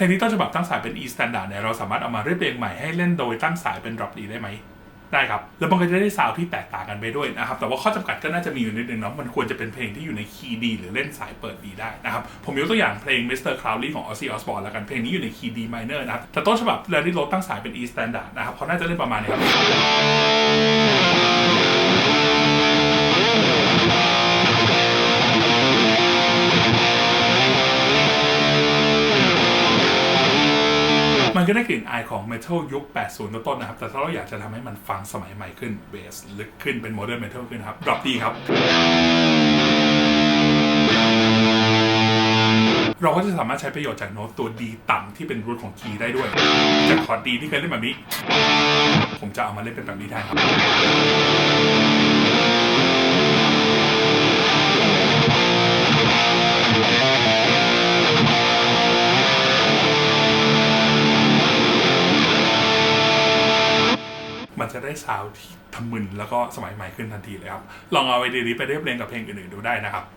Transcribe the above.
ลงนี้ต้นฉบับตั้งสายเป็น E standard เนี่ยเราสามารถเอามาเรียบเรียงใหม่ให้เล่นโดยตั้งสายเป็น drop D ได้ไหมได้ครับ แล้วมันก็จะได้ซาวที่แตกต่างกันไปด้วยนะครับ แต่ว่าข้อจำกัดก็น่าจะมีอยู่นิดนึงเนาะ มันควรจะเป็นเพลงที่อยู่ในคีย์ดีหรือเล่นสายเปิดดีได้นะครับ ผมยกตัวอย่างเพลง Mr. Crowley ของ Ozzy Osbourne แล้วกัน เพลงนี้อยู่ในคีย์ดี minor นะครับ แต่ต้นฉบับ Larry Lowe ตั้งสายเป็น E standard นะครับเขาน่าจะเล่นประมาณนี้ครับ มันก็ได้กลิ่นอายของเมทัลยุค 80 ต้นๆนะครับ แต่ถ้าเราอยากจะทำให้มันฟังสมัยใหม่ขึ้นเบสลึกขึ้นเป็นโมเดิร์นเมทัลขึ้นครับดรอปดีครับ เราก็จะสามารถใช้ประโยชน์จากโน้ตตัวดีต่ำที่เป็นรูทของคีย์ได้ด้วย จากคอร์ดดีที่เคยเล่นแบบนี้ ผมจะเอามาเล่นเป็นแบบนี้แทนครับ มันจะได้ซาวที่ทะมึนแล้วก็สมัยใหม่ขึ้นทันทีเลยครับ ลองเอาไอเดียนี้ไปเรียบเรียงกับเพลงอื่นๆดูได้นะครับ